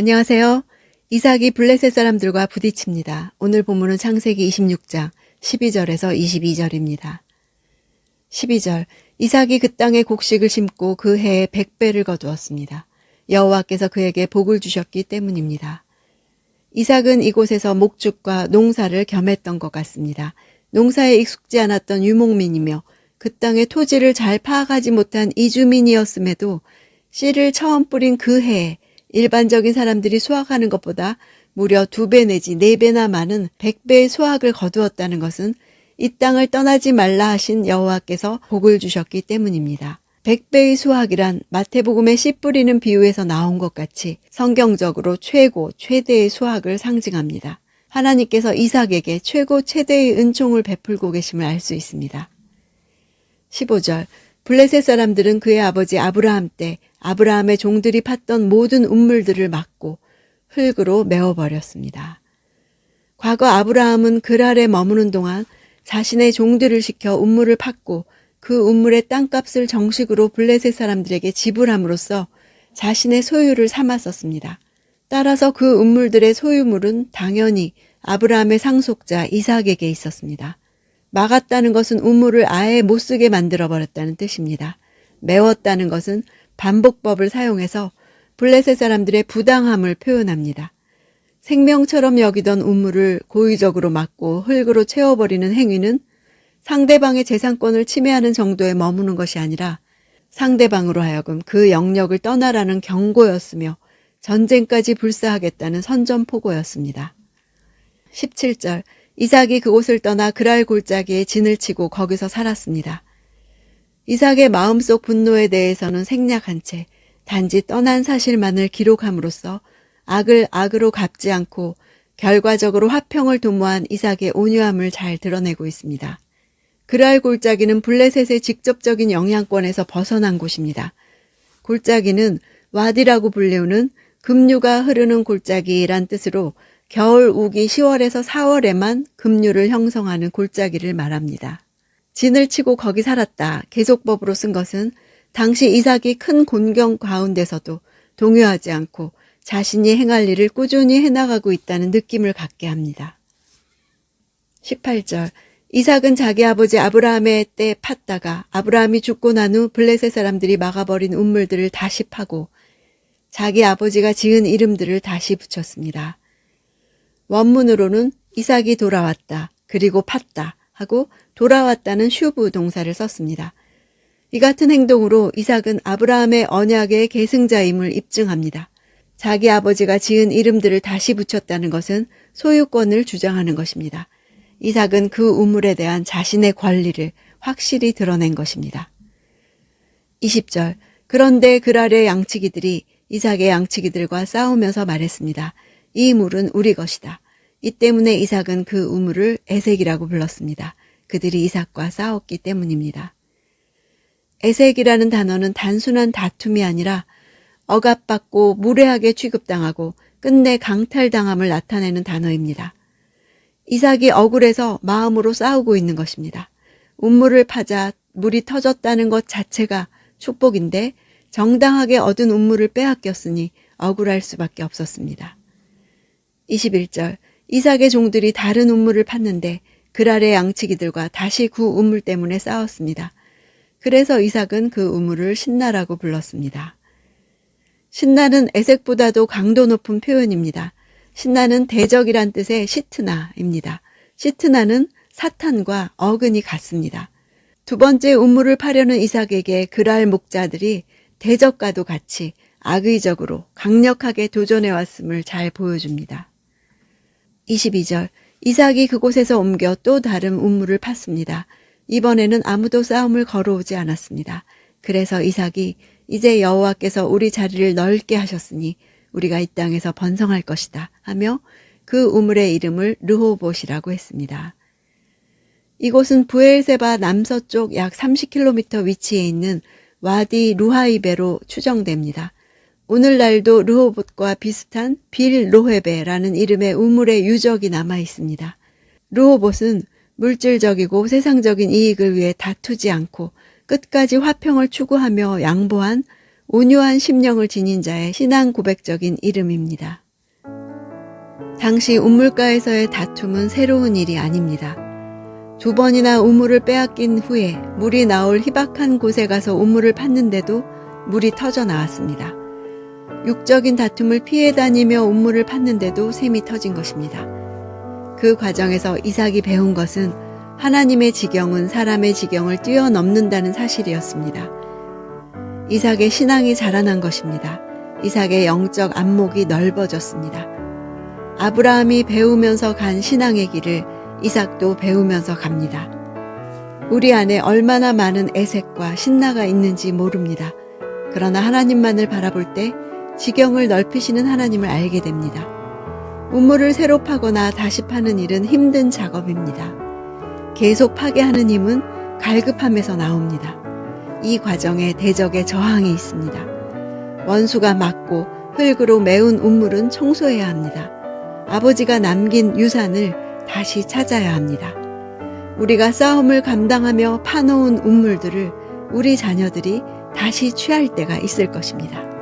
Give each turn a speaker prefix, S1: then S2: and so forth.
S1: 안녕하세요. 이삭이 블레셋 사람들과 부딪힙니다. 오늘 본문은 창세기 26장 12절에서 22절입니다. 12절 이삭이 그 땅에 곡식을 심고 그 해에 백배를 거두었습니다. 여호와께서 그에게 복을 주셨기 때문입니다. 이삭은 이곳에서 목축과 농사를 겸했던 것 같습니다. 농사에 익숙지 않았던 유목민이며 그 땅의 토지를 잘 파악하지 못한 이주민이었음에도 씨를 처음 뿌린 그 해에 일반적인 사람들이 수확하는 것보다 무려 두 배 내지 네 배나 많은 백 배의 수확을 거두었다는 것은 이 땅을 떠나지 말라 하신 여호와께서 복을 주셨기 때문입니다. 백배의 수확이란 마태복음의 씨 뿌리는 비유에서 나온 것 같이 성경적으로 최고, 최대의 수확을 상징합니다. 하나님께서 이삭에게 최고, 최대의 은총을 베풀고 계심을 알 수 있습니다. 15절 블레셋 사람들은 그의 아버지 아브라함 때 아브라함의 종들이 팠던 모든 운물들을 막고 흙으로 메워버렸습니다. 과거 아브라함은 그랄에 머무는 동안 자신의 종들을 시켜 운물을 팠고 그 운물의 땅값을 정식으로 블레셋 사람들에게 지불함으로써 자신의 소유를 삼았었습니다. 따라서 그 운물들의 소유물은 당연히 아브라함의 상속자 이삭에게 있었습니다. 막았다는 것은 우물을 아예 못 쓰게 만들어 버렸다는 뜻입니다. 메웠다는 것은 반복법을 사용해서 블레셋 사람들의 부당함을 표현합니다. 생명처럼 여기던 우물을 고의적으로 막고 흙으로 채워버리는 행위는 상대방의 재산권을 침해하는 정도에 머무는 것이 아니라 상대방으로 하여금 그 영역을 떠나라는 경고였으며 전쟁까지 불사하겠다는 선전포고였습니다. 17절 이삭이 그곳을 떠나 그랄 골짜기에 진을 치고 거기서 살았습니다. 이삭의 마음속 분노에 대해서는 생략한 채 단지 떠난 사실만을 기록함으로써 악을 악으로 갚지 않고 결과적으로 화평을 도모한 이삭의 온유함을 잘 드러내고 있습니다. 그랄 골짜기는 블레셋의 직접적인 영향권에서 벗어난 곳입니다. 골짜기는 와디라고 불리우는 급류가 흐르는 골짜기란 뜻으로 겨울 우기 10월에서 4월에만 급류를 형성하는 골짜기를 말합니다. 진을 치고 거기 살았다. 계속법으로 쓴 것은 당시 이삭이 큰 곤경 가운데서도 동요하지 않고 자신이 행할 일을 꾸준히 해나가고 있다는 느낌을 갖게 합니다. 18절 이삭은 자기 아버지 아브라함의 때 팠다가 아브라함이 죽고 난 후 블레셋 사람들이 막아버린 운물들을 다시 파고 자기 아버지가 지은 이름들을 다시 붙였습니다. 원문으로는 이삭이 돌아왔다. 그리고 팠다. 하고 돌아왔다는 슈브 동사를 썼습니다. 이 같은 행동으로 이삭은 아브라함의 언약의 계승자임을 입증합니다. 자기 아버지가 지은 이름들을 다시 붙였다는 것은 소유권을 주장하는 것입니다. 이삭은 그 우물에 대한 자신의 권리를 확실히 드러낸 것입니다. 20절 그런데 그랄의 양치기들이 이삭의 양치기들과 싸우면서 말했습니다. 이 물은 우리 것이다. 이 때문에 이삭은 그 우물을 에색이라고 불렀습니다. 그들이 이삭과 싸웠기 때문입니다. 에색이라는 단어는 단순한 다툼이 아니라 억압받고 무례하게 취급당하고 끝내 강탈당함을 나타내는 단어입니다. 이삭이 억울해서 마음으로 싸우고 있는 것입니다. 운물을 파자 물이 터졌다는 것 자체가 축복인데 정당하게 얻은 운물을 빼앗겼으니 억울할 수밖에 없었습니다. 21절 이삭의 종들이 다른 운물을 팠는데 그랄의 양치기들과 다시 그 우물 때문에 싸웠습니다. 그래서 이삭은 그 우물을 신나라고 불렀습니다. 신나는 애색보다도 강도 높은 표현입니다. 신나는 대적이란 뜻의 시트나입니다. 시트나는 사탄과 어근이 같습니다. 두 번째 우물을 파려는 이삭에게 그랄 목자들이 대적과도 같이 악의적으로 강력하게 도전해 왔음을 잘 보여줍니다. 22절 이삭이 그곳에서 옮겨 또 다른 우물을 팠습니다. 이번에는 아무도 싸움을 걸어오지 않았습니다. 그래서 이삭이 이제 여호와께서 우리 자리를 넓게 하셨으니 우리가 이 땅에서 번성할 것이다 하며 그 우물의 이름을 르호봇이라고 했습니다. 이곳은 부엘세바 남서쪽 약 30km 위치에 있는 와디 루하이베로 추정됩니다. 오늘날도 르호봇과 비슷한 빌 로헤베라는 이름의 우물의 유적이 남아 있습니다. 르호봇은 물질적이고 세상적인 이익을 위해 다투지 않고 끝까지 화평을 추구하며 양보한 온유한 심령을 지닌 자의 신앙 고백적인 이름입니다. 당시 우물가에서의 다툼은 새로운 일이 아닙니다. 두 번이나 우물을 빼앗긴 후에 물이 나올 희박한 곳에 가서 우물을 팠는데도 물이 터져 나왔습니다. 육적인 다툼을 피해 다니며 우물을 팠는데도 샘이 터진 것입니다. 그 과정에서 이삭이 배운 것은 하나님의 지경은 사람의 지경을 뛰어넘는다는 사실이었습니다. 이삭의 신앙이 자라난 것입니다. 이삭의 영적 안목이 넓어졌습니다. 아브라함이 배우면서 간 신앙의 길을 이삭도 배우면서 갑니다. 우리 안에 얼마나 많은 애색과 신나가 있는지 모릅니다. 그러나 하나님만을 바라볼 때 지경을 넓히시는 하나님을 알게 됩니다. 우물을 새로 파거나 다시 파는 일은 힘든 작업입니다. 계속 파게 하는 힘은 갈급함에서 나옵니다. 이 과정에 대적의 저항이 있습니다. 원수가 막고 흙으로 메운 우물은 청소해야 합니다. 아버지가 남긴 유산을 다시 찾아야 합니다. 우리가 싸움을 감당하며 파놓은 우물들을 우리 자녀들이 다시 취할 때가 있을 것입니다.